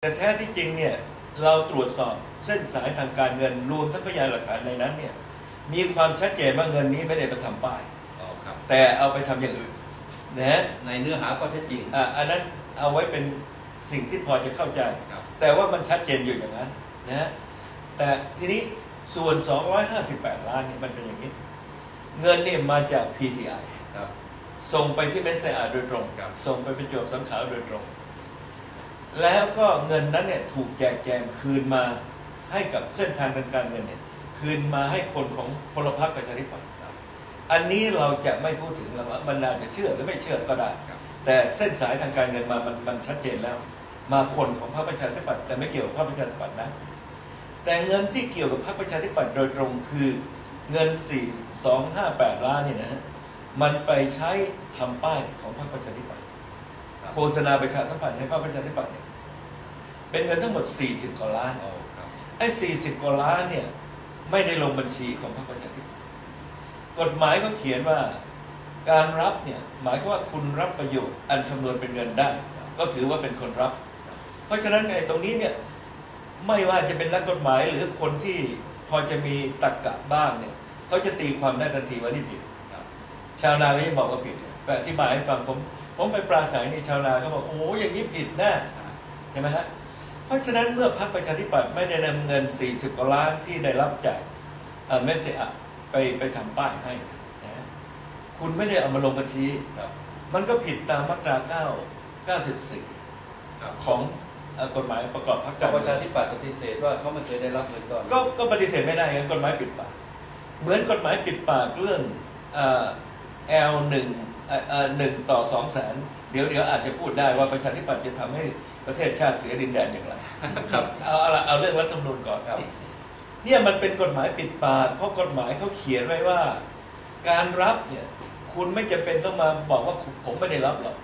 แต่แท้ที่จริงเนี่ยเราตรวจสอบเส้นสายทางการเงินรวมทั้งพยานหลักฐานในนั้นเนี่ยมีความชัดเจนว่าเงินนี้ไม่ได้ไปทำป้าย อ๋อครับ แต่เอาไปทำอย่างอื่นนะฮะในเนื้อหาข้อเท็จจริง อะอันนั้นเอาไว้เป็นสิ่งที่พอจะเข้าใจ ครับ แต่ว่ามันชัดเจนอยู่อย่างนั้นนะฮะแต่ทีนี้ส่วน 258 ล้านเนี่ยมันเป็นอย่างนี้ เงินเนี่ยมาจาก PTI ครับ ส่งไปที่เมสเซอาโดยตรง ครับ ส่งไปประจวบสังขารโดยตรง แล้วก็เงินนั้นเนี่ยถูกแจกแจงคืนมาให้กับเส้นทางทางการเงินเนี่ยคืนมาให้คนของพลพรรคประชาธิปัตย์อันนี้เราจะไม่พูดถึงแล้วว่ามันอาจจะเชื่อหรือไม่เชื่อก็ได้ แต่เส้นสายทางการเงินมามันมันชัดเจนแล้ว มาคนของพรรคประชาธิปัตย์แต่ไม่เกี่ยวกับพรรคประชาธิปัตย์นะ แต่เงินที่เกี่ยวกับพรรคประชาธิปัตย์โดยตรงคือเงิน 4 2 5 8 ล้านเนี่ยนะฮะมันไปใช้ทำป้ายของพรรคประชาธิปัตย์โฆษณาประชาสัมพันธ์ให้พรรคประชาธิปัตย์เนี่ย เป็นเงินทั้งหมด 40กว่าล้านอ๋อครับไอ้40กว่าล้านเนี่ย ไม่ได้ลงบัญชีของพรรคประชาธิปัตย์กฎหมายก็เขียนว่าการรับเนี่ยหมายความว่าคุณรับประโยชน์อันคำนวณเป็นเงินได้ ก็ถือว่าเป็นคนรับ เพราะฉะนั้นไอ้ตรงนี้เนี่ยไม่ว่าจะเป็นนักกฎหมายหรือคนที่พอจะมีตรรกะบ้างเนี่ยเขาจะตีความได้ทันทีว่านี่ผิดครับชาวนาก็ยังบอกว่าผิดแต่อธิบายให้ฟังผม ผมไปปราศัยในชาวนาเขาบอกโอ้อย่างนี้ผิดแน่ใช่ไหมฮะ เพราะฉะนั้นเมื่อพรรคประชาธิปัตย์ไม่ได้นำเงิน 40กว่าล้านที่ได้รับจากเอ่อเมสเซอะไปไปทำป้ายให้นะฮะคุณไม่ได้เอามาลงบัญชีครับมันก็ผิดตามมาตรา 9 94ครับของเอ่อกฎหมายประกอบพรรคก็การประเมืชาองธิปัตย์ปฏิเสธว่าเขาไม่เคยได้รับเงินก้อนนี้ก็ก็ปฏิเสธไม่ได้ไงกฎหมายปิดปาก เหมือนกฎหมายปิดปากเรื่องเอ่อ L หนึ่งเอ่อเอ่อหนึ่งต่อสองแสนเดี๋ยวเดี๋ยวอาจจะพูดได้ว่าประชาธิปัตย์จะทำให้ ประเทศชาติเสียดินแดนอย่างไรครับเอาเอาละเอาเรื่องรัฐธรรมนูญก่อนครับ เนี่ยมันเป็นกฎหมายปิดปากเพราะกฎหมายเขาเขียนไว้ว่า การรับเนี่ยคุณไม่จำเป็นต้องมาบอกว่าผมไม่ได้รับหรอก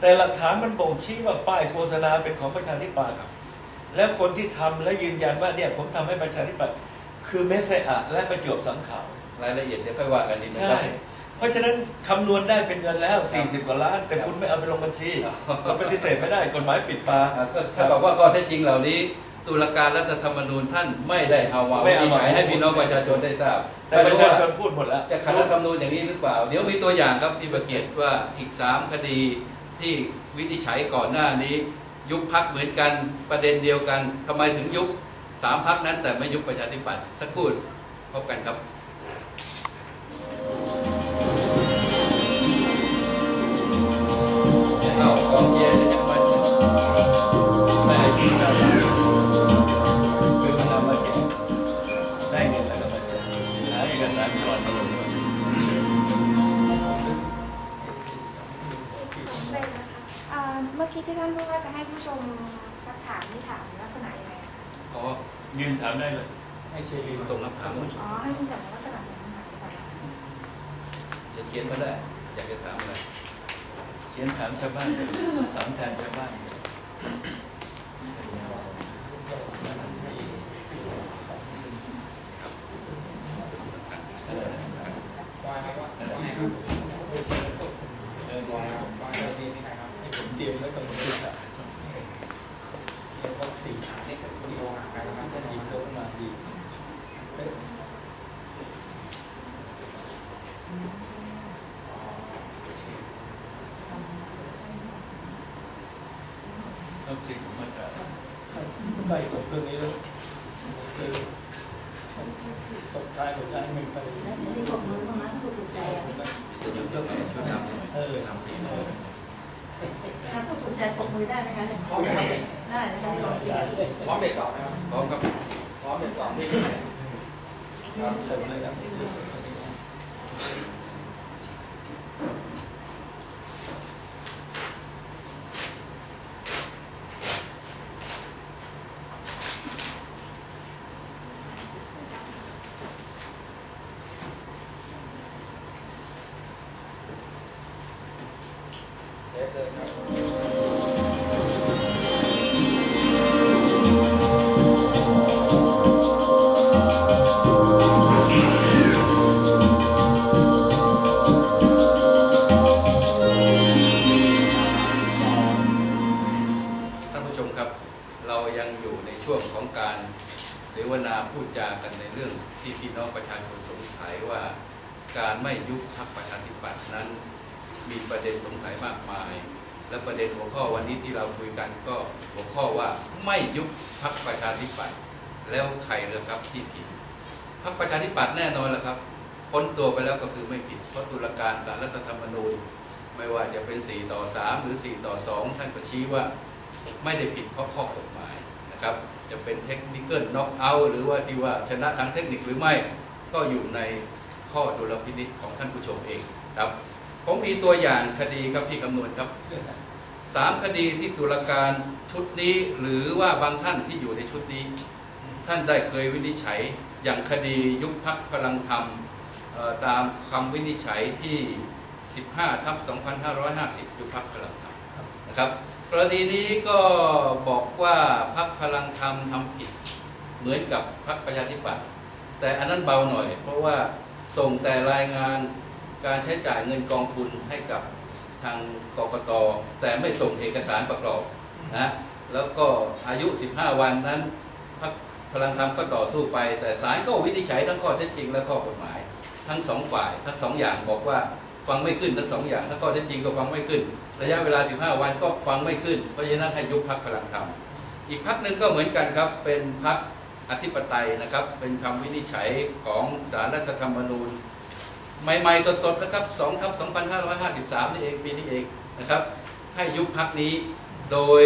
แต่หลักฐานมันบ่งชี้ว่าป้ายโฆษณาเป็นของประชาธิปัตย์แล้วคนที่ทำและยืนยันว่าเนี่ยผมทำให้ประชาธิปัตย์คือเมสเซอะและประจวบสังขารรายละเอียดเดี๋ยวค่อยว่ากันดีไหมคใช่รับ เพราะฉะนั้นคำนวณได้เป็นเงินแล้วครับ40 กว่าล้าน แต่ครับคุณไม่เอาไปลงบัญชีครับก็ปฏิเสธไม่ได้กฎหมายปิดปากอ่าก็ถ้าบอกว่าข้อเท็จจริงเหล่านี้ ตุลาการรัฐธรรมนูญท่านไม่ได้เอามาไม่วิเอานิจมาฉัยให้พี่น้องประชาชนได้ทราบ แต่ไม่ประรู้ชาว่าชนพูดหมดแล้วจะขัดรัฐธรรมนูญอย่างนี้หรือเปล่า เดี๋ยวมีตัวอย่างครับที่ประเกียรติว่าอีกสามคดีที่วินิจฉัยก่อนหน้านี้ ยุบพักเหมือนกันประเด็นเดียวกันทำไมถึงยุบสามพักนั้นแต่ไม่ยุบประชาธิปัตย์สักครู่พบกันครับ ที่เราคือมันเอามาแจกได้เงินแล้วก็มาแจกหาเอกสารก่อนมาลงด้วยเป็นนะคะอ่าเมื่อกี้ที่ท่านพูดว่าจะให้ผู้ชมสักถามที่ถามลักษณะยังไงคะอ๋อยืนถามได้เลย ให้เชลีส่งคำถามมาอ๋อให้คุณจับลักษณะเป็นคำถามดีกว่าจะเขียนมาได้ อยากจะถามอะไรเขียนถามชาวบ้านถามแทนชาวบ้านเออวายครับว่าไงครับเออ วายครับวายนี่นี่นะครับให้ผมเตรียมไว้ตรงนี้ครับเรียกว่าสี่ขาเนี่ยวิดีโอหาใครนะครับจะยิงตัวขึ้นมาดีเป๊ะอ๋อโอเค ต้องสิ่งของมาตราได้จบเรื่องนี้แล้วคือตกท้ายผมได้ไม่ไปแล้วที่ผมรู้ตรงนั้นผู้ถูกใจอะจะยุบเรื่องไหนช่วยนำเออนำสีเออถ้าผู้ถูกใจปกมือได้ไหมคะเนี่ยได้พร้อมเด็กสอบนะครับพร้อมครับพร้อมเด็กสอบที่ครับเสริมเลยครับ นั้นมีประเด็นสงสัยมากมาย และประเด็นหัวข้อวันนี้ที่เราคุยกันก็หัวข้อว่าไม่ยุบพรรคประชาธิปัตย์แล้วใครเหรือครับที่ผิดพรรคประชาธิปัตย์แน่นอนแหละครับพ้นตัวไปแล้วก็คือไม่ผิดเพราะตุลาการศาลรัฐธรรมนูญ ไม่ว่าจะเป็น 4 ต่อ 3 หรือ 4 ต่อ 2 ท่านก็ชี้ว่าไม่ได้ผิดเพราะข้อกฎหมายนะครับ จะเป็นเทคนิคน็อกเอาท์หรือว่าที่ว่าชนะทางเทคนิคหรือไม่ก็อยู่ในข้อดุลพินิจของท่านผู้ชมเอง ครับผมมีตัวอย่างคดีครับพี่คำนวณครับสามคดีที่ตุลาการชุดนี้หรือว่าบางท่านที่อยู่ในชุดนี้ ท่านได้เคยวินิจฉัยอย่างคดียุบพักพลังธรรมตามคำวินิจฉัยที่ 15ทับ2550 ยุบพักพลังธรรมนะครับกรณีนี้ก็บอกว่าพักพลังธรรมทำผิด เหมือนกับพักประชาธิปัตย์แต่อันนั้นเบาหน่อย เพราะว่าส่งแต่รายงาน การใช้จ่ายเงินกองทุนให้กับทางกกตแต่ไม่ส่งเอกสารประกอบนะแล้วก็อายุ 15 วันนั้นพักพลังธรรมก็ต่อสู้ไป แต่ศาลก็วินิจฉัยทั้งข้อเท็จจริงและข้อกฎหมาย ทั้งสองฝ่ายทั้งสองอย่างบอกว่าฟังไม่ขึ้นทั้งสองอย่างทั้งข้อเท็จจริงก็ฟังไม่ขึ้น ระยะเวลา 15 วันก็ฟังไม่ขึ้น เพราะฉะนั้นให้ยุบพักพลังธรรมอีกพักหนึ่งก็เหมือนกันครับเป็นพักอธิปไตยนะครับ เป็นคำวินิจฉัยของสารรัฐธรรมนูญ ใหม่ๆสดๆนะครับ2ทับ2553นี่เองปีนี้เองนะครับ ให้ยุบพักนี้โดย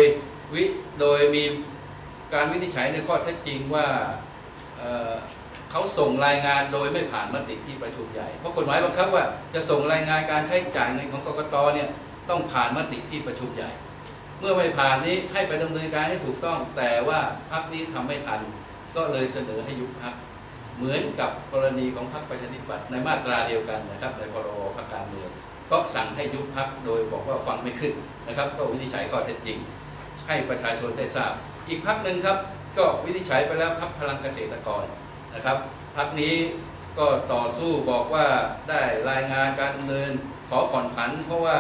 วิโดยมีการวินิจฉัยในข้อเท็จจริงว่าเเขาส่งรายงานโดยไม่ผ่านมติที่ประชุมใหญ่ เพราะกฎหมายบังคับว่าจะส่งรายงานการใช้จ่ายเงินของกกตเนี่ยต้องผ่านมติที่ประชุมใหญ่ เมื่อไม่ผ่านนี้ให้ไปดำเนินการให้ถูกต้อง แต่ว่าพักนี้ทำไม่ทัน ก็เลยเสนอให้ยุบพัก เหมือนกับกรณีของพรรคประชาธิปัตย์ในมาตราเดียวกันนะครับในพรบพรรคการเมืองก็สั่งให้ยุบพักโดยบอกว่าฟังไม่ขึ้นนะครับ ก็วินิจฉัยข้อเท็จจริง ให้ประชาชนได้ทราบ อีกพักหนึ่งครับ ก็วินิจฉัยไปแล้วพักพลังเกษตรกรนะครับพักนี้ก็ต่อสู้บอกว่าได้รายงานการดำเนินขอผ่อนผัน เพราะว่า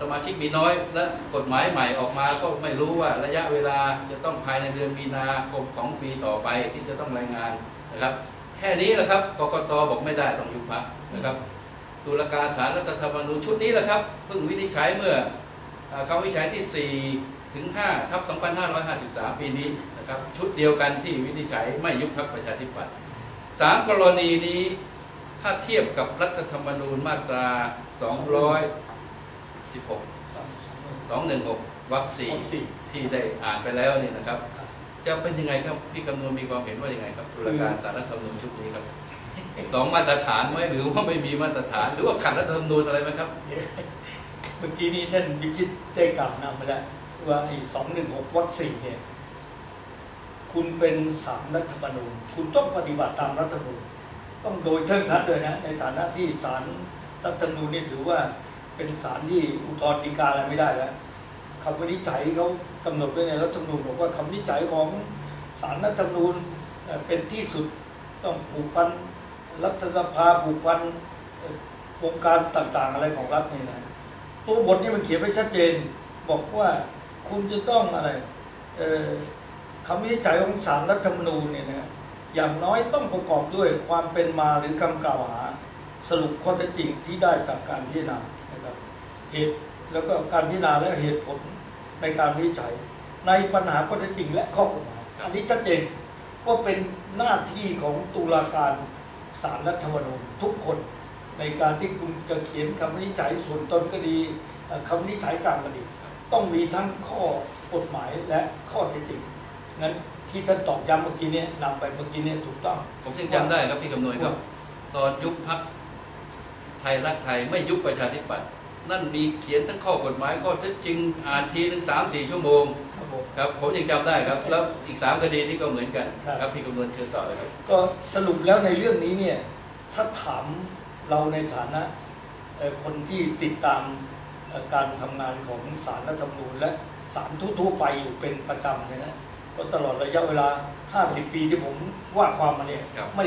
สมาชิกมีน้อย และกฎหมายใหม่ออกมาก็ไม่รู้ว่าระยะเวลาจะต้องภายในเดือนมีนาคมของปีต่อไปที่จะต้องรายงานนะครับ แค่นี้แหละครับกกตบอกไม่ได้ต้องยุบพักนะครับ ตุลาการศาลรัฐธรรมนูญชุดนี้แหละครับเพิ่งวินิจฉัยเมื่อคำวินิจฉัยที่ 4 ถึง5ทับ2553 ปีนี้นะครับชุดเดียวกันที่วินิจฉัยไม่ยุบพรรคประชาธิปัตย์สามกรณีนี้ถ้าเทียบกับรัฐธรรมนูญมาตรา 216 216วรรคสี่วรรคสี่ที่ได้อ่านไปแล้วเนี่ยนะครับ จะเป็นยังไงครับพี่คำนวณมีความเห็นว่ายังไงครับตุลาการศาลรัฐธรรมนูญชุดนี้ครับสองมาตรฐานไหมหรือว่าไม่มีมาตรฐาน หรือว่าขัดรัฐธรรมนูญอะไรไหมครับ เมื่อกี้นี้ท่านวิชิตได้กล่าวนำไปแล้วว่าไอ้สองหนึ่งหกวัคซีนเนี่ย คุณเป็นสารรัฐธรรมนูญ คุณต้องปฏิบัติตามรัฐธรรมนูญ ต้องโดยเทิงทัดด้วยนะ ในฐานะที่สารรัฐธรรมนูญนี่ถือว่า เป็นสารที่อุทธรณ์ฎีกาอะไรไม่ได้แล้วคำวินิจฉัยเขากำหนดไว้ในรัฐธรรมนูญบอกว่าคำวินิจฉัยของสารรัฐธรรมนูญเป็นที่สุดต้องผูกพันรัฐสภาผูกพันวงการต่างๆอะไรของรัฐนี่นะตัวบทนี่มันเขียนไว้ชัดเจน บอกว่าคุณจะต้องอะไรคำวินิจฉัยของศาลรัฐธรรมนูญเนี่ยนะอย่างน้อยต้องประกอบด้วยความเป็นมาหรือคำกล่าวหา สรุปข้อเท็จจริงที่ได้จากการพิจารณานะครับเหตุแล้วก็การพิจารณาและเหตุผลในการวินิจฉัย ในปัญหาข้อเท็จจริงและข้อกฎหมายอันนี้ชัดเจนว่าเป็นหน้าที่ของตุลาการศาลรัฐธรรมนูญทุกคนในการที่คุณจะเขียนคำวินิจฉัยส่วนตนก็ดีเอ่อคำวินิจฉัยกลางก็ดี ต้องมีทั้งข้อกฎหมายและข้อเท็จจริงงั้นที่ท่านตอบย้ำเมื่อกี้เนี้นำไปเมื่อกี้เนี้ถูกต้อง ผมยังจำได้ครับพี่คำนวณครับ ตอนยุบพัก ไทยรักไทยไม่ยุบประชาธิปัตย์นั่นมีเขียนทั้งข้อกฎหมายข้อเท็จจริงอ่านทีหนึ่งสามสี่ชั่วโมงครับผมครับผมยังจำได้ครับ แล้วอีกสามคดีนี้ก็เหมือนกันครับครับพี่คำนวณเชิญต่อเลยครับก็สรุปแล้วในเรื่องนี้เนี่ยถ้าถามเราในฐานะเอ่อคนที่ติดตามเอ่อการทำงานของศาลรัฐธรรมนูญและศาลทั่วๆไปอยู่เป็นประจำเนี่ยนะก็ตลอดระยะเวลา 50 ปีที่ผมว่าความมาเนี่ยครับไม่ได้